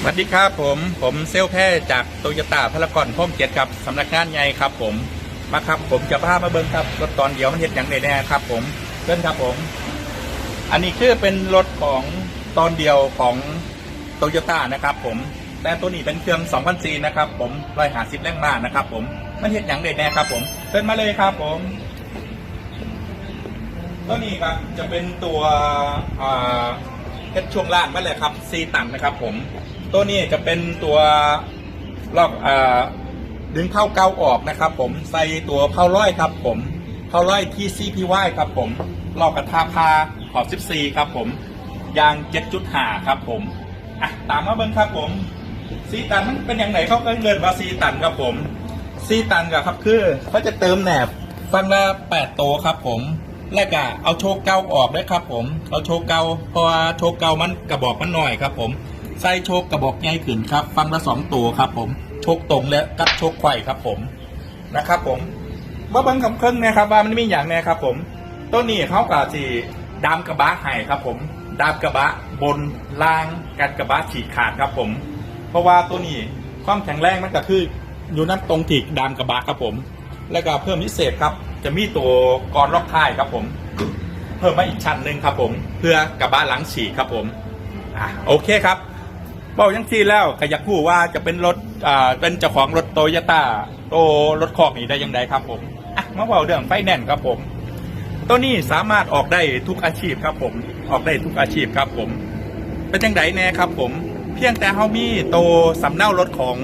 สวัสดีครับผมผมเซลแพทย์จากโตโยต้าพารากอนพ่อมเจ็ดครับสำนักงานใหญ่ครับ ผมมาครับ ผมจะพามาเบิ้งครับรถตอนเดียวมันเห็นอย่างไรแน่ครับ ผมเชิญครับผม อันนี้คือเป็นรถของตอนเดียวของโตโยต้านะครับ ผมแต่ตัวนี้เป็นเครื่อง2,000ซีนะครับ ผมร้อยหาสิบแรงม้านะครับ ผมมันเห็นอย่างไรแน่ครับ ผมเชิญมาเลยครับ ผมตัวนี้ครับจะเป็นตัวอ่า เพชรช่วงล่างนั่นแหละครับซีตันนะครับ ผมตัวนี้จะเป็นตัวลอกอ่าดึงเข้าเกาออกนะครับ ผมใส่ตัวเผาร้อยครับ ผมเผาร้อยที่ CPY ครับ ผมลอกกระทาพาขอบ 14 ครับ ผมยาง7.5ครับ ผมอะตามมาเบิ้งครับ ผมซีตันมันเป็นอย่างไหนเขาก็เงินว่าซีตันครับ ผมซีตันกับครับคือเขาจะเติมแหนบฟังละ8โตวครับ ผม แล้วก็เอาโชว์เก่าออกด้ครับผม เอาโชว์เก่าเพราะว่าโชว์เก่ามันกระบอกมันหน่อยครับผม ใส่โชว์กระบอกใหญ่ขึ้นครับ ฟังละสองตัวครับผม โชว์ตรงและกับโชว์ไข่ครับผม นะครับผมว่าบิ้งคำเครื่องนี่ยครับว่ามันมีอย่างเนี่ยครับ ผมตัวนี้เขากับสีดามกระบะให้ครับ ผม ดามกระบะบนล่างกันกระบะฉีกขาดครับผม เพราะว่าตัวนี้ความแข็งแรงมันก็คืออยู่นั่นตรงถีกดามกระบะครับผม แล้วก็เพิ่มพิเศษครับ จะมีตัวกรอนล็อกท้ายครับผม เพิ่มมาอีกชั้นหนึ่งครับผม เพื่อกระบะหลังฉีกครับผมอะโอเคครับเบ้ายังซีแล้วก็อยากพูดว่าจะเป็นรถอ่าเป็นเจ้าของรถโตโยต้าโตรถคอกนี่ได้ยังไงครับผมอะมาเบาเรื่องไฟแนนซ์ครับผมตัวนี้สามารถออกได้ทุกอาชีพครับผมออกได้ทุกอาชีพครับผมเป็นจังไดแน่ครับผม เพียงแต่เฮามีโตสำเนารถของ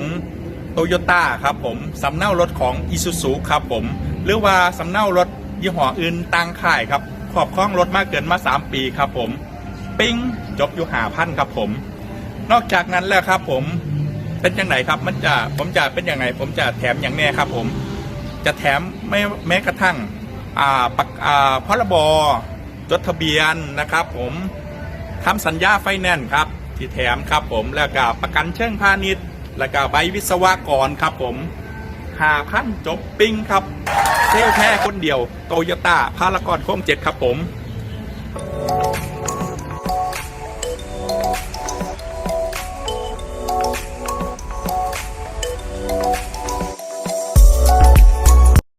โตโยต้าครับผมสำเนารถของอีซูซูครับผม หรือว่าสำเนารถยี่ห้ออื่นต่างค่ายครับครอบครองรถมากเกินมา 3 ปีครับผม ปิ้งจบอยู่หาพันครับผม นอกจากนั้นแล้วครับผมเป็นยังไงครับมันจะผมจะเป็นยังไง ผมจะแถมอย่างแน่ครับผม จะแถมไม่แม้กระทั่งอ่าปักอ่าพรบจดทะเบียนนะครับ ผมทำสัญญาไฟแนนซ์ครับที่แถมครับผมแล้วก็ประกันเชิงพาณิชย์ แล้วก็ใบวิศวกรครับผมหาพันจบปิ้งครับเซลลแค่คนเดียวโตโยต้าพารากอนโค้งเจ็ดครับผม